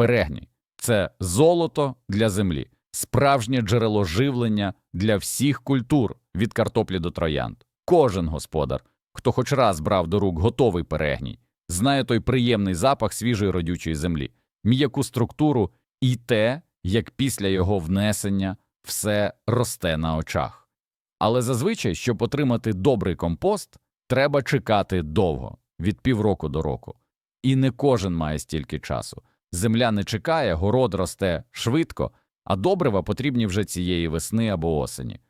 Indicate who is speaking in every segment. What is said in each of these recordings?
Speaker 1: перегній це золото для землі, справжнє джерело живлення для всіх культур від картоплі до троянд. Кожен господар, хто хоч раз брав до рук готовий перегній, знає той приємний запах свіжої родючої землі, м'яку структуру і те, як після його внесення все росте на очах. Але зазвичай, щоб отримати добрий компост, треба чекати довго від півроку до року. І не кожен має стільки часу. Земля не чекає, город росте швидко, а добрива потрібні вже цієї весни або осені.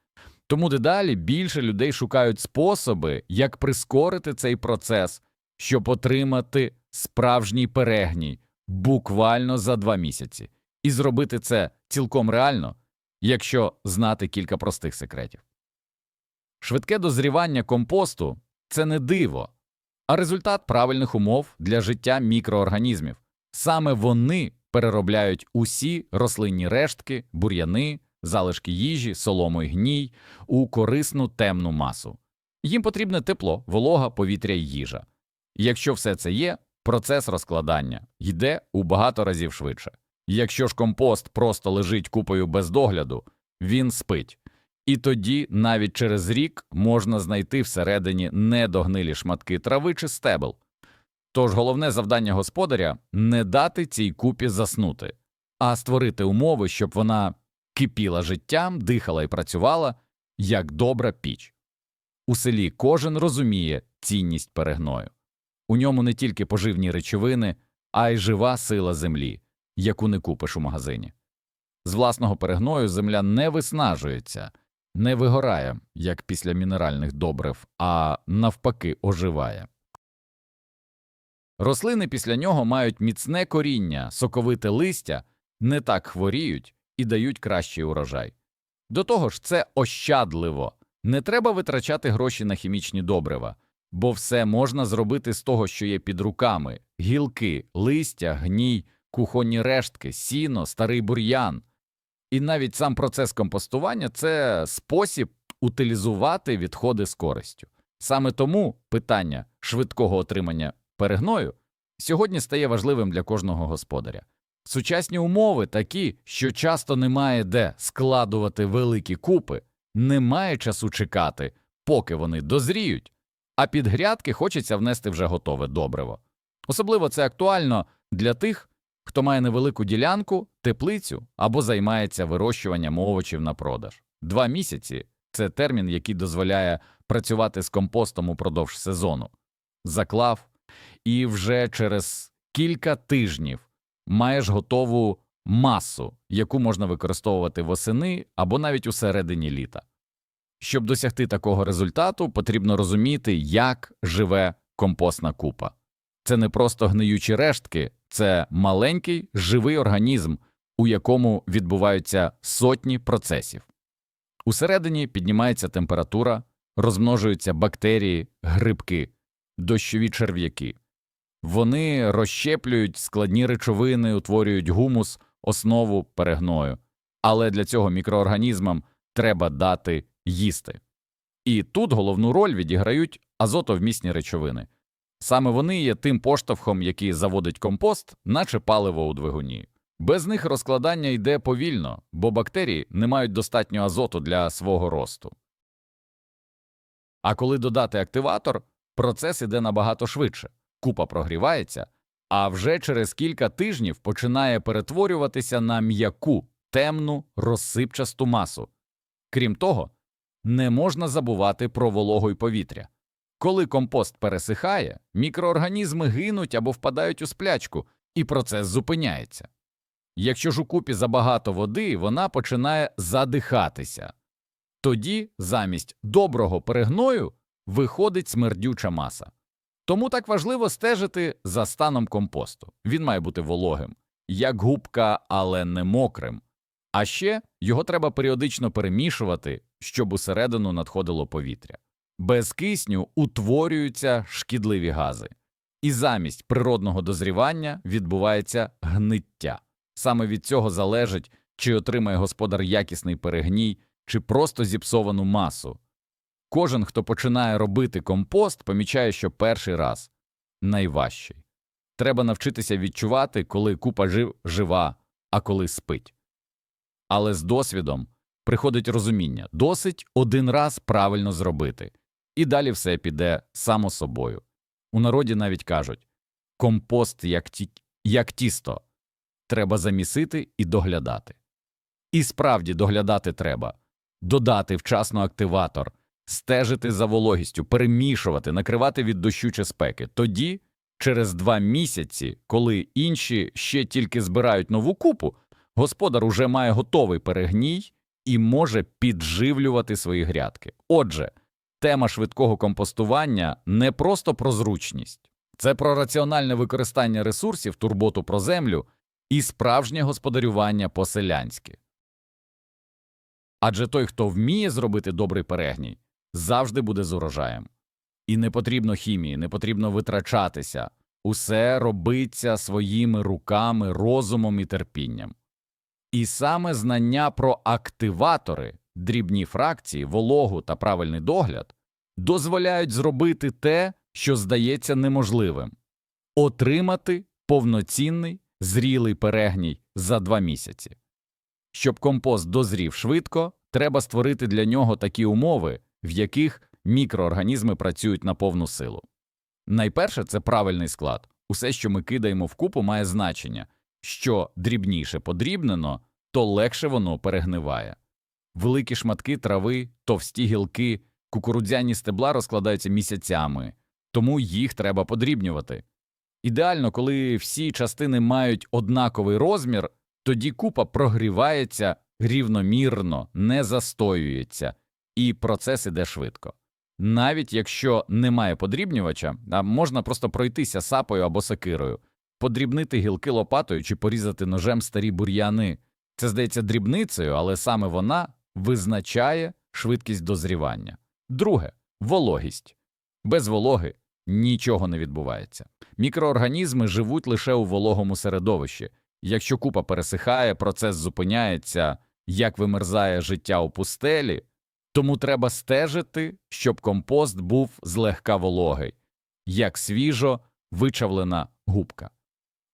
Speaker 1: Тому дедалі більше людей шукають способи, як прискорити цей процес, щоб отримати справжній перегній буквально за два місяці, і зробити це цілком реально, якщо знати кілька простих секретів. Швидке дозрівання компосту це не диво, а результат правильних умов для життя мікроорганізмів. Саме вони переробляють усі рослинні рештки, бур'яни, залишки їжі, солому й гній у корисну темну масу. Їм потрібне тепло, волога, повітря й їжа. Якщо все це є, процес розкладання йде у багато разів швидше. Якщо ж компост просто лежить купою без догляду, він спить. І тоді навіть через рік можна знайти всередині недогнилі шматки трави чи стебел. Тож головне завдання господаря не дати цій купі заснути, а створити умови, щоб вона кипіла життям, дихала і працювала як добра піч. У селі кожен розуміє цінність перегною. У ньому не тільки поживні речовини, а й жива сила землі, яку не купиш у магазині. З власного перегною земля не виснажується, не вигорає, як після мінеральних добрив, а навпаки оживає. Рослини після нього мають міцне коріння, соковите листя, не так хворіють і дають кращий урожай. До того ж, це ощадливо, не треба витрачати гроші на хімічні добрива, бо все можна зробити з того, що є під руками гілки, листя, гній, кухонні рештки, сіно, старий бур'ян. І навіть сам процес компостування це спосіб утилізувати відходи з користю. Саме тому питання швидкого отримання перегною сьогодні стає важливим для кожного господаря. Сучасні умови такі, що часто немає де складувати великі купи, немає часу чекати, поки вони дозріють, а під грядки хочеться внести вже готове добриво. Особливо це актуально для тих, хто має невелику ділянку, теплицю або займається вирощуванням овочів на продаж. Два місяці це термін, який дозволяє працювати з компостом упродовж сезону. Заклав, і вже через кілька тижнів маєш готову масу, яку можна використовувати восени або навіть у середині літа. Щоб досягти такого результату, потрібно розуміти, як живе компостна купа. Це не просто гниючі рештки, це маленький живий організм, у якому відбуваються сотні процесів. Усередині піднімається температура, розмножуються бактерії, грибки, дощові черв'яки. Вони розщеплюють складні речовини, утворюють гумус, основу перегною. Але для цього мікроорганізмам треба дати їсти. І тут головну роль відіграють азотовмісні речовини. Саме вони є тим поштовхом, який заводить компост, наче паливо у двигуні. Без них розкладання йде повільно, бо бактерії не мають достатньо азоту для свого росту. А коли додати активатор, процес іде набагато швидше, купа прогрівається, а вже через кілька тижнів починає перетворюватися на м'яку, темну, розсипчасту масу. Крім того, не можна забувати про вологу й повітря. Коли компост пересихає, мікроорганізми гинуть або впадають у сплячку, і процес зупиняється. Якщо ж у купі забагато води, вона починає задихатися. Тоді замість доброго перегною виходить смердюча маса. Тому так важливо стежити за станом компосту. Він має бути вологим, як губка, але не мокрим. А ще його треба періодично перемішувати, щоб усередину надходило повітря. Без кисню утворюються шкідливі гази, і замість природного дозрівання відбувається гниття. Саме від цього залежить, чи отримає господар якісний перегній, чи просто зіпсовану масу. Кожен, хто починає робити компост, помічає, що перший раз найважчий. Треба навчитися відчувати, коли купа жив жива, а коли спить. Але з досвідом приходить розуміння досить один раз правильно зробити, і далі все піде само собою. У народі навіть кажуть компост як, ті... як тісто треба замісити і доглядати. І справді доглядати треба додати вчасно активатор, стежити за вологістю, перемішувати, накривати від дощу чи спеки. Тоді, через два місяці, коли інші ще тільки збирають нову купу, господар уже має готовий перегній і може підживлювати свої грядки. Отже, тема швидкого компостування не просто про зручність, це про раціональне використання ресурсів, турботу про землю і справжнє господарювання по-селянськи. Адже той, хто вміє зробити добрий перегній, завжди буде з урожаєм. І не потрібно хімії, не потрібно витрачатися. Усе робиться своїми руками, розумом і терпінням. І саме знання про активатори, дрібні фракції, вологу та правильний догляд дозволяють зробити те, що здається неможливим отримати повноцінний зрілий перегній за два місяці. Щоб компост дозрів швидко, треба створити для нього такі умови, в яких мікроорганізми працюють на повну силу. Найперше це правильний склад. Усе, що ми кидаємо в купу, має значення. Що дрібніше подрібнено, то легше воно перегниває. Великі шматки трави, товсті гілки, кукурудзяні стебла розкладаються місяцями, тому їх треба подрібнювати. Ідеально, коли всі частини мають однаковий розмір, тоді купа прогрівається рівномірно, не застоюється, і процес іде швидко. Навіть якщо немає подрібнювача, а можна просто пройтися сапою або сокирою, подрібнити гілки лопатою чи порізати ножем старі бур'яни. Це здається дрібницею, але саме вона визначає швидкість дозрівання. Друге вологість. Без вологи нічого не відбувається. Мікроорганізми живуть лише у вологому середовищі. Якщо купа пересихає, процес зупиняється, як вимерзає життя у пустелі, тому треба стежити, щоб компост був злегка вологий, як свіжо вичавлена губка.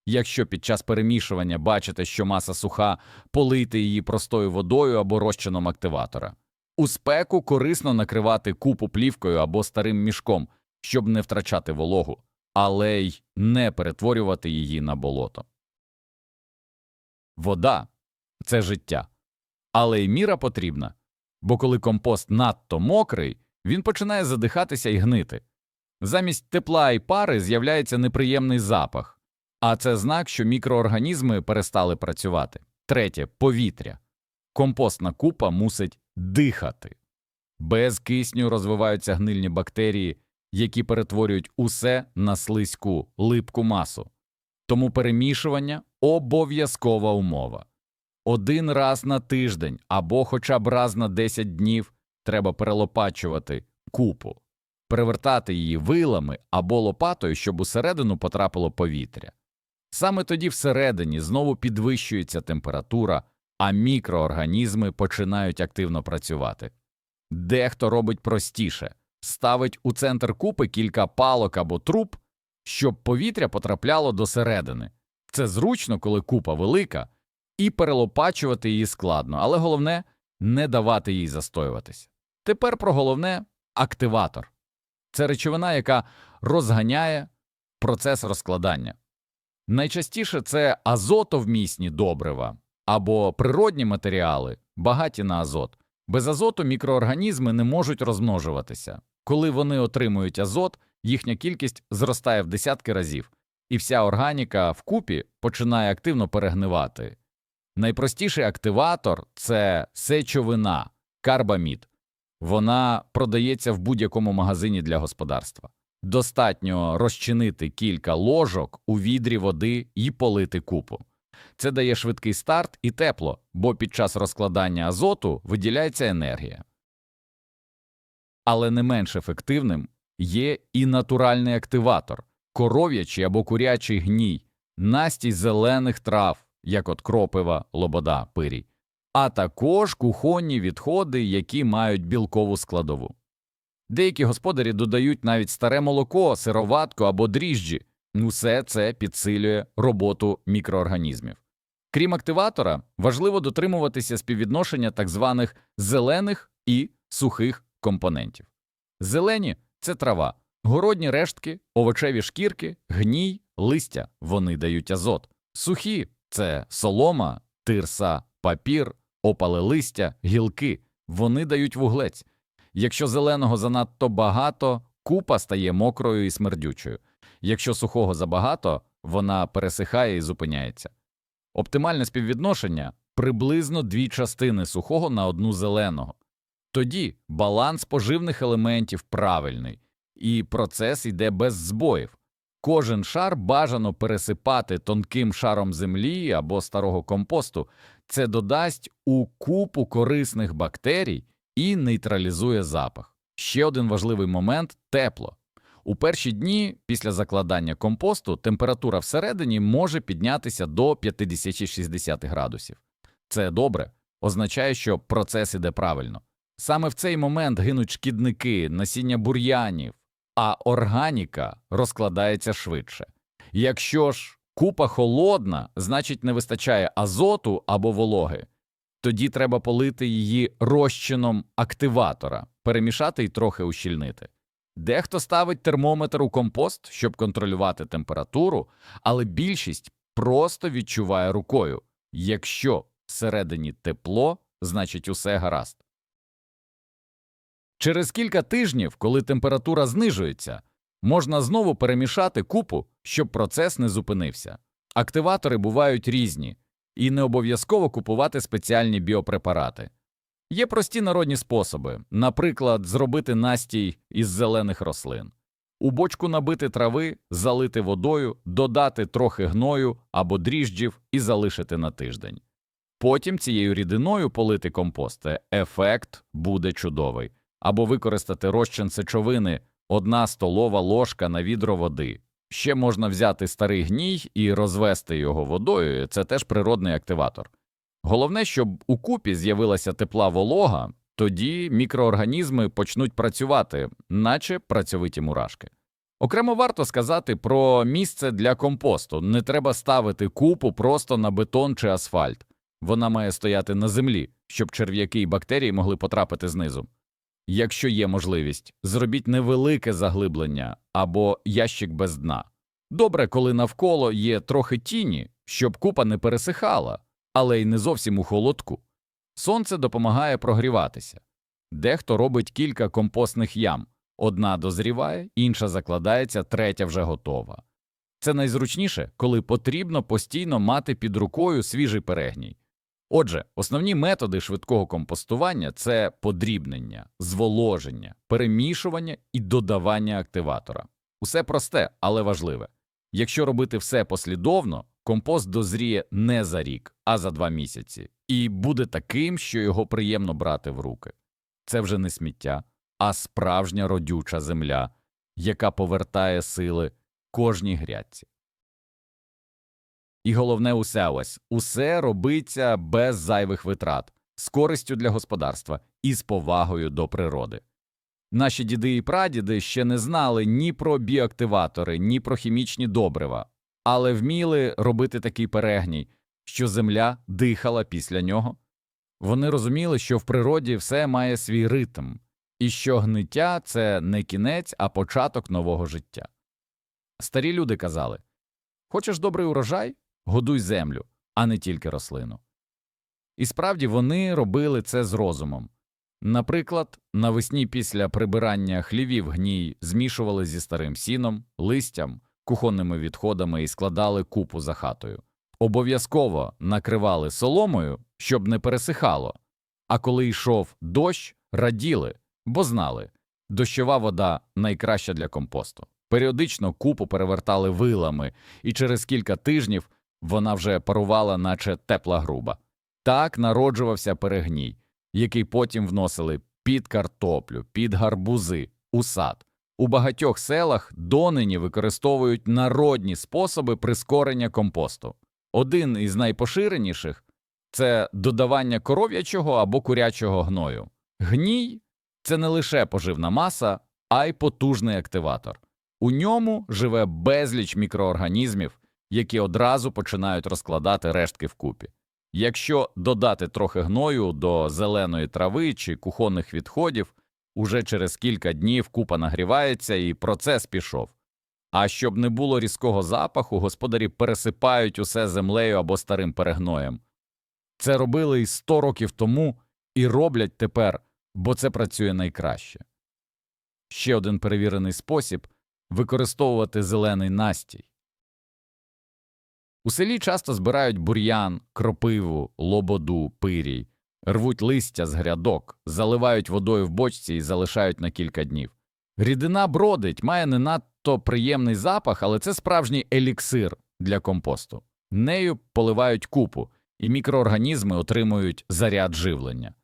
Speaker 1: Якщо під час перемішування бачите, що маса суха, полийте її простою водою або розчином активатора. У спеку корисно накривати купу плівкою або старим мішком, щоб не втрачати вологу, але й не перетворювати її на болото. Вода це життя, але й міра потрібна, бо коли компост надто мокрий, він починає задихатися і гнити. Замість тепла і пари з'являється неприємний запах, а це знак, що мікроорганізми перестали працювати. Третє повітря. Компостна купа мусить дихати. Без кисню розвиваються гнильні бактерії, які перетворюють усе на слизьку, липку масу. Тому перемішування обов'язкова умова. Один раз на тиждень або хоча б раз на 10 днів треба перелопачувати купу, перевертати її вилами або лопатою, щоб усередину потрапило повітря. Саме тоді всередині знову підвищується температура, а мікроорганізми починають активно працювати. Дехто робить простіше ставить у центр купи кілька палок або труб, щоб повітря потрапляло до середини. Це зручно, коли купа велика, і перелопачувати її складно, але головне не давати їй застоюватися. Тепер про головне активатор це речовина, яка розганяє процес розкладання. Найчастіше це азотовмісні добрива або природні матеріали, багаті на азот. Без азоту мікроорганізми не можуть розмножуватися. Коли вони отримують азот, їхня кількість зростає в десятки разів, і вся органіка вкупі починає активно перегнивати. Найпростіший активатор це сечовина, карбамід. Вона продається в будь-якому магазині для господарства. Достатньо розчинити кілька ложок у відрі води і полити купу. Це дає швидкий старт і тепло, бо під час розкладання азоту виділяється енергія. Але не менш ефективним є і натуральний активатор коров'ячий або курячий гній, настій зелених трав, як от кропива, лобода, пирій, а також кухонні відходи, які мають білкову складову. Деякі господарі додають навіть старе молоко, сироватку або дріжджі, Усе це підсилює роботу мікроорганізмів. Крім активатора, важливо дотримуватися співвідношення так званих зелених і сухих компонентів. Зелені це трава, городні рештки, овочеві шкірки, гній, листя вони дають азот. Сухі це солома, тирса, папір, опале листя, гілки вони дають вуглець. Якщо зеленого занадто багато, купа стає мокрою і смердючою. Якщо сухого забагато, вона пересихає і зупиняється. Оптимальне співвідношення приблизно дві частини сухого на одну зеленого. Тоді баланс поживних елементів правильний, і процес йде без збоїв. Кожен шар бажано пересипати тонким шаром землі або старого компосту. Це додасть у купу корисних бактерій і нейтралізує запах. Ще один важливий момент тепло. У перші дні після закладання компосту температура всередині може піднятися до 50-60 градусів. Це добре, означає, що процес іде правильно. Саме в цей момент гинуть шкідники, насіння бур'янів, а органіка розкладається швидше. Якщо ж купа холодна, значить не вистачає азоту або вологи, тоді треба полити її розчином активатора, перемішати і трохи ущільнити. Дехто ставить термометр у компост, щоб контролювати температуру, але більшість просто відчуває рукою. Якщо всередині тепло, значить усе гаразд. Через кілька тижнів, коли температура знижується, можна знову перемішати купу, щоб процес не зупинився. Активатори бувають різні, і не обов'язково купувати спеціальні біопрепарати. Є прості народні способи, наприклад, зробити настій із зелених рослин, у бочку набити трави, залити водою, додати трохи гною або дріжджів і залишити на тиждень. Потім цією рідиною полити компост, ефект буде чудовий, або використати розчин сечовини одна столова ложка на відро води. Ще можна взяти старий гній і розвести його водою, це теж природний активатор. Головне, щоб у купі з'явилася тепла волога, тоді мікроорганізми почнуть працювати, наче працьовиті мурашки. Окремо варто сказати про місце для компосту. Не треба ставити купу просто на бетон чи асфальт. Вона має стояти на землі, щоб черв'яки і бактерії могли потрапити знизу. Якщо є можливість, зробіть невелике заглиблення або ящик без дна. Добре, коли навколо є трохи тіні, щоб купа не пересихала але й не зовсім у холодку. Сонце допомагає прогріватися. Дехто робить кілька компостних ям одна дозріває, інша закладається, третя вже готова. Це найзручніше, коли потрібно постійно мати під рукою свіжий перегній. Отже, основні методи швидкого компостування це подрібнення, зволоження, перемішування і додавання активатора. Усе просте, але важливе. Якщо робити все послідовно, компост дозріє не за рік, а за два місяці, і буде таким, що його приємно брати в руки. Це вже не сміття, а справжня родюча земля, яка повертає сили кожній грядці. І головне усе ось усе робиться без зайвих витрат, з користю для господарства і з повагою до природи. Наші діди і прадіди ще не знали ні про біоактиватори, ні про хімічні добрива, але вміли робити такий перегній, що земля дихала після нього. Вони розуміли, що в природі все має свій ритм, і що гниття це не кінець, а початок нового життя. Старі люди казали Хочеш добрий урожай? Годуй землю, а не тільки рослину. І справді вони робили це з розумом. Наприклад, навесні після прибирання хлівів гній змішували зі старим сіном, листям, кухонними відходами і складали купу за хатою. Обов'язково накривали соломою, щоб не пересихало, а коли йшов дощ, раділи, бо знали дощова вода найкраща для компосту. Періодично купу перевертали вилами, і через кілька тижнів вона вже парувала, наче тепла груба. Так народжувався перегній, який потім вносили під картоплю, під гарбузи, у сад. У багатьох селах донині використовують народні способи прискорення компосту. Один із найпоширеніших це додавання коров'ячого або курячого гною. Гній це не лише поживна маса, а й потужний активатор. У ньому живе безліч мікроорганізмів, які одразу починають розкладати рештки вкупі. Якщо додати трохи гною до зеленої трави чи кухонних відходів, уже через кілька днів купа нагрівається і процес пішов. А щоб не було різкого запаху, господарі пересипають усе землею або старим перегноєм. Це робили і 100 років тому і роблять тепер, бо це працює найкраще. Ще один перевірений спосіб використовувати зелений настій. У селі часто збирають бур'ян, кропиву, лободу, пирій, рвуть листя з грядок, заливають водою в бочці і залишають на кілька днів. Рідина бродить, має не надто приємний запах, але це справжній еліксир для компосту. Нею поливають купу, і мікроорганізми отримують заряд живлення.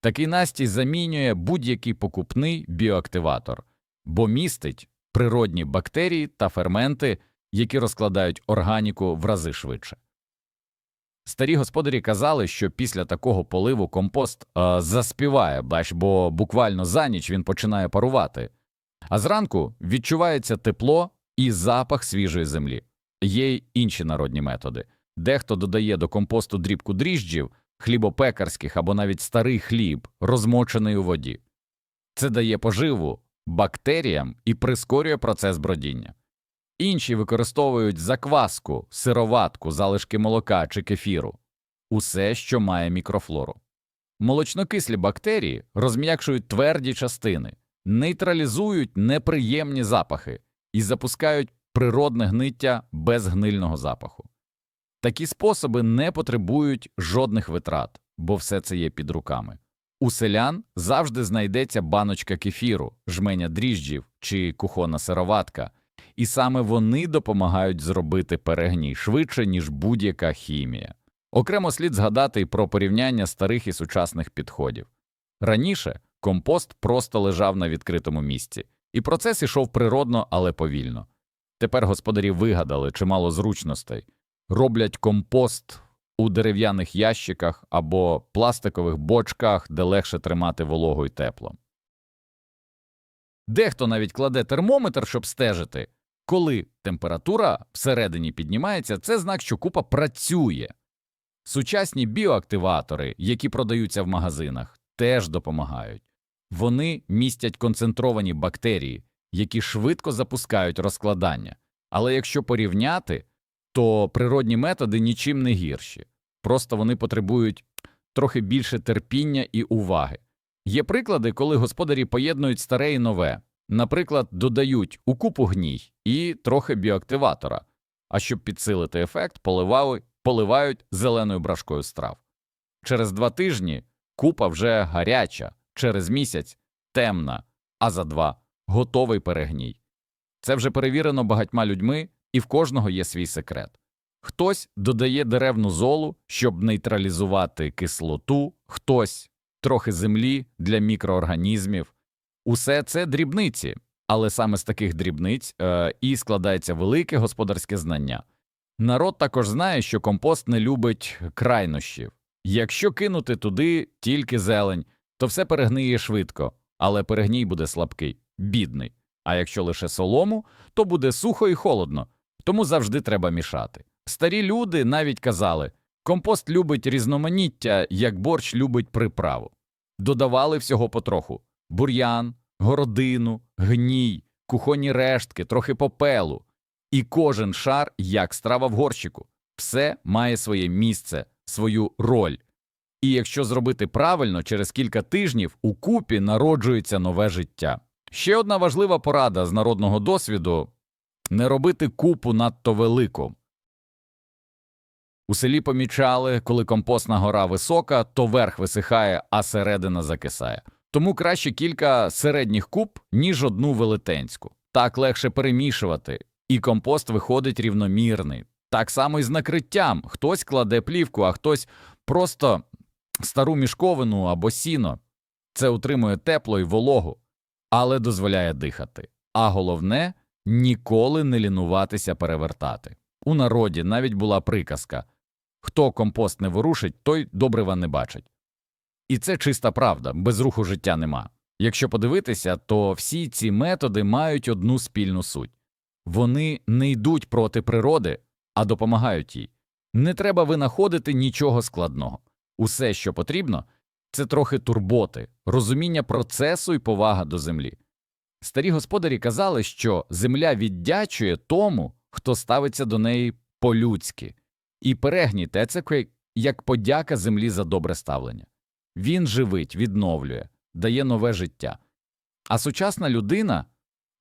Speaker 1: Такий настій замінює будь-який покупний біоактиватор, бо містить природні бактерії та ферменти, які розкладають органіку в рази швидше. Старі господарі казали, що після такого поливу компост е, заспіває, бо буквально за ніч він починає парувати. А зранку відчувається тепло і запах свіжої землі. Є й інші народні методи. Дехто додає до компосту дрібку дріжджів, хлібопекарських або навіть старий хліб, розмочений у воді. Це дає поживу бактеріям і прискорює процес бродіння. Інші використовують закваску, сироватку, залишки молока чи кефіру усе, що має мікрофлору. Молочнокислі бактерії розм'якшують тверді частини, нейтралізують неприємні запахи і запускають природне гниття без гнильного запаху. Такі способи не потребують жодних витрат, бо все це є під руками. У селян завжди знайдеться баночка кефіру, жменя дріжджів чи кухонна сироватка, і саме вони допомагають зробити перегній швидше, ніж будь-яка хімія. Окремо слід згадати й про порівняння старих і сучасних підходів. Раніше компост просто лежав на відкритому місці, і процес ішов природно, але повільно. Тепер господарі вигадали чимало зручностей, роблять компост у дерев'яних ящиках або пластикових бочках, де легше тримати вологу й тепло. Дехто навіть кладе термометр, щоб стежити. Коли температура всередині піднімається, це знак, що купа працює. Сучасні біоактиватори, які продаються в магазинах, теж допомагають. Вони містять концентровані бактерії, які швидко запускають розкладання. Але якщо порівняти, то природні методи нічим не гірші, просто вони потребують трохи більше терпіння і уваги. Є приклади, коли господарі поєднують старе і нове, наприклад, додають у купу гній і трохи біоактиватора, а щоб підсилити ефект, поливали, поливають зеленою брашкою страв. Через два тижні купа вже гаряча, через місяць темна, а за два готовий перегній. Це вже перевірено багатьма людьми, і в кожного є свій секрет. Хтось додає деревну золу, щоб нейтралізувати кислоту, хтось трохи землі для мікроорганізмів. Усе це дрібниці, але саме з таких дрібниць е, і складається велике господарське знання. Народ також знає, що компост не любить крайнощів. Якщо кинути туди тільки зелень, то все перегниє швидко, але перегній буде слабкий, бідний. А якщо лише солому, то буде сухо і холодно, тому завжди треба мішати. Старі люди навіть казали компост любить різноманіття, як борщ любить приправу. Додавали всього потроху бур'ян, городину, гній, кухонні рештки, трохи попелу. І кожен шар, як страва в горщику, все має своє місце, свою роль. І якщо зробити правильно, через кілька тижнів у купі народжується нове життя. Ще одна важлива порада з народного досвіду не робити купу надто велику. У селі помічали, коли компостна гора висока, то верх висихає, а середина закисає. Тому краще кілька середніх куб, ніж одну велетенську. Так легше перемішувати, і компост виходить рівномірний. Так само і з накриттям. Хтось кладе плівку, а хтось просто стару мішковину або сіно. Це утримує тепло і вологу, але дозволяє дихати. А головне ніколи не лінуватися перевертати. У народі навіть була приказка хто компост не ворушить, той добрива не бачить. І це чиста правда, без руху життя нема. Якщо подивитися, то всі ці методи мають одну спільну суть Вони не йдуть проти природи, а допомагають їй. Не треба винаходити нічого складного. Усе, що потрібно, це трохи турботи, розуміння процесу і повага до землі. Старі господарі казали, що земля віддячує тому, хто ставиться до неї по-людськи, і перегній тецеке як подяка землі за добре ставлення. Він живить, відновлює, дає нове життя. А сучасна людина,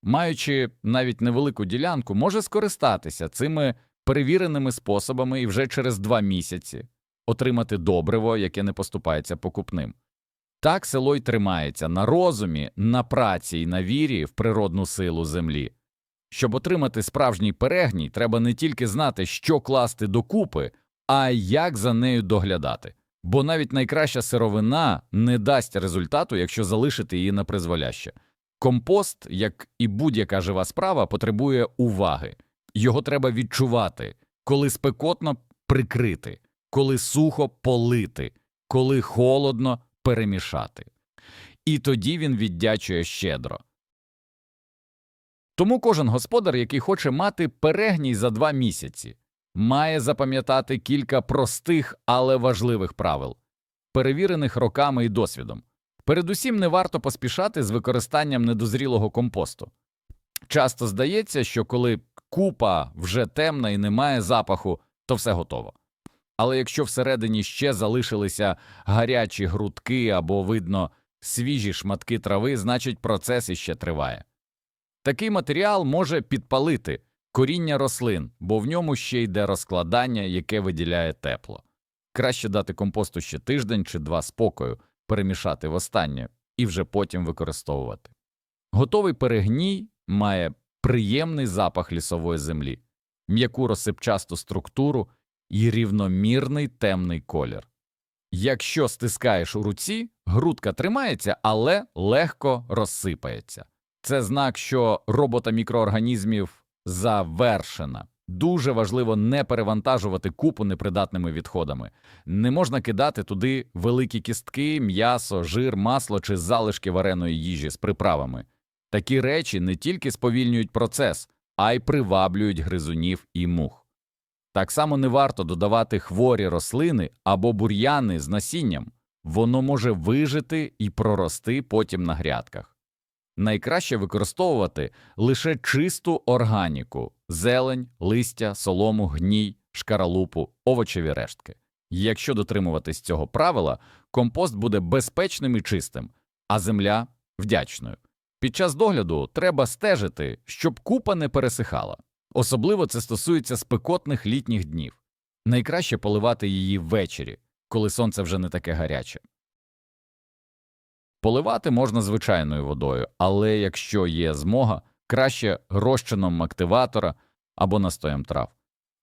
Speaker 1: маючи навіть невелику ділянку, може скористатися цими перевіреними способами і вже через два місяці отримати добриво, яке не поступається покупним. Так село й тримається на розумі, на праці і на вірі в природну силу землі. Щоб отримати справжній перегній, треба не тільки знати, що класти докупи, а як за нею доглядати. Бо навіть найкраща сировина не дасть результату, якщо залишити її на призволяще. Компост, як і будь-яка жива справа, потребує уваги. Його треба відчувати, коли спекотно прикрити, коли сухо полити, коли холодно перемішати. І тоді він віддячує щедро. Тому кожен господар, який хоче мати перегній за два місяці, має запам'ятати кілька простих, але важливих правил, перевірених роками і досвідом. Передусім не варто поспішати з використанням недозрілого компосту. Часто здається, що коли купа вже темна і немає запаху, то все готово. Але якщо всередині ще залишилися гарячі грудки або, видно, свіжі шматки трави, значить процес іще триває. Такий матеріал може підпалити коріння рослин, бо в ньому ще йде розкладання, яке виділяє тепло. Краще дати компосту ще тиждень чи два спокою, перемішати востаннє і вже потім використовувати. Готовий перегній має приємний запах лісової землі, м'яку розсипчасту структуру і рівномірний темний колір. Якщо стискаєш у руці, грудка тримається, але легко розсипається. Це знак, що робота мікроорганізмів завершена. Дуже важливо не перевантажувати купу непридатними відходами. Не можна кидати туди великі кістки, м'ясо, жир, масло чи залишки вареної їжі з приправами. Такі речі не тільки сповільнюють процес, а й приваблюють гризунів і мух. Так само не варто додавати хворі рослини або бур'яни з насінням, воно може вижити і прорости потім на грядках. Найкраще використовувати лише чисту органіку зелень, листя, солому, гній, шкаралупу, овочеві рештки. Якщо дотримуватись цього правила, компост буде безпечним і чистим, а земля вдячною. Під час догляду треба стежити, щоб купа не пересихала. Особливо це стосується спекотних літніх днів. Найкраще поливати її ввечері, коли сонце вже не таке гаряче. Поливати можна звичайною водою, але якщо є змога, краще розчином активатора або настоєм трав.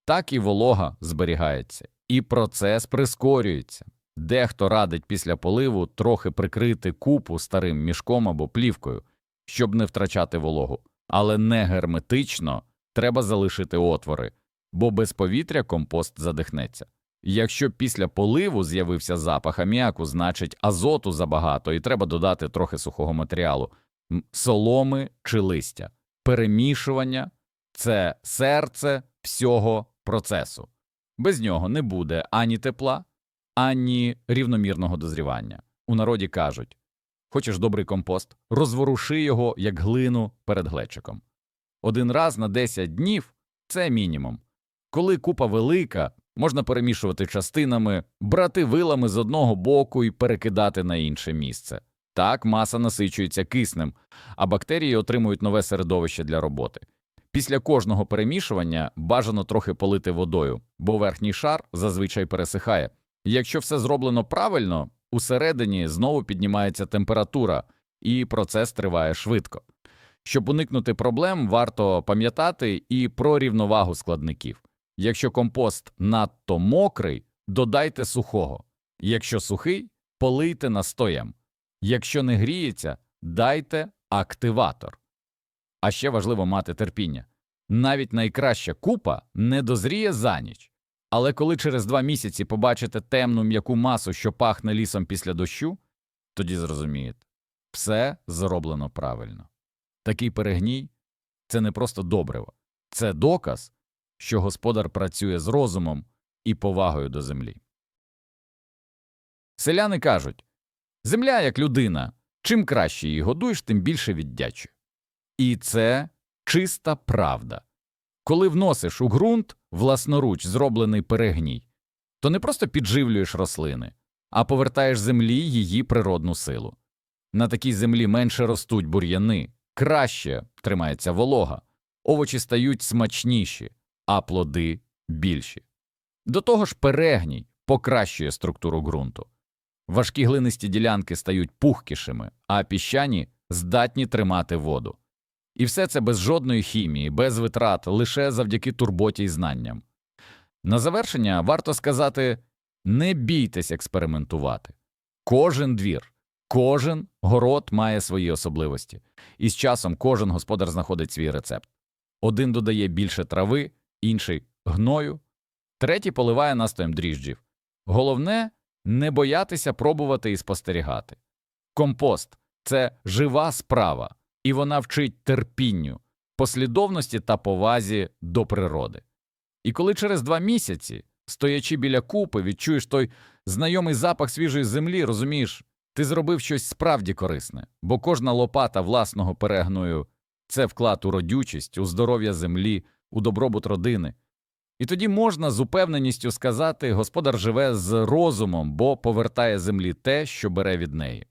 Speaker 1: Так і волога зберігається, і процес прискорюється. Дехто радить після поливу трохи прикрити купу старим мішком або плівкою, щоб не втрачати вологу, але не герметично треба залишити отвори, бо без повітря компост задихнеться. Якщо після поливу з'явився запах аміаку, значить азоту забагато і треба додати трохи сухого матеріалу, соломи чи листя. Перемішування це серце всього процесу. Без нього не буде ані тепла, ані рівномірного дозрівання. У народі кажуть хочеш добрий компост, розворуши його як глину перед глечиком. Один раз на 10 днів це мінімум. Коли купа велика, можна перемішувати частинами, брати вилами з одного боку і перекидати на інше місце. Так маса насичується киснем, а бактерії отримують нове середовище для роботи. Після кожного перемішування бажано трохи полити водою, бо верхній шар зазвичай пересихає. Якщо все зроблено правильно, усередині знову піднімається температура, і процес триває швидко. Щоб уникнути проблем, варто пам'ятати і про рівновагу складників. Якщо компост надто мокрий, додайте сухого. Якщо сухий, полийте настоєм. Якщо не гріється, дайте активатор. А ще важливо мати терпіння. Навіть найкраща купа не дозріє за ніч. Але коли через два місяці побачите темну м'яку масу, що пахне лісом після дощу, тоді зрозумієте все зроблено правильно. Такий перегній це не просто добриво, Це доказ, що господар працює з розумом і повагою до землі. Селяни кажуть земля як людина, чим краще її годуєш, тим більше віддячує. І це чиста правда. Коли вносиш у ґрунт власноруч зроблений перегній, то не просто підживлюєш рослини, а повертаєш землі її природну силу. На такій землі менше ростуть бур'яни, краще тримається волога, овочі стають смачніші, а плоди більші. До того ж, перегній покращує структуру ґрунту. Важкі глинисті ділянки стають пухкішими, а піщані здатні тримати воду. І все це без жодної хімії, без витрат, лише завдяки турботі й знанням. На завершення варто сказати не бійтесь експериментувати. Кожен двір, кожен город має свої особливості, і з часом кожен господар знаходить свій рецепт. Один додає більше трави, інший гною, третій поливає настоєм дріжджів. Головне не боятися пробувати і спостерігати. Компост це жива справа, і вона вчить терпінню, послідовності та повазі до природи. І коли через два місяці, стоячи біля купи, відчуєш той знайомий запах свіжої землі, розумієш, ти зробив щось справді корисне, бо кожна лопата власного перегною це вклад у родючість, у здоров'я землі, у добробут родини. І тоді можна з упевненістю сказати, господар живе з розумом, бо повертає землі те, що бере від неї.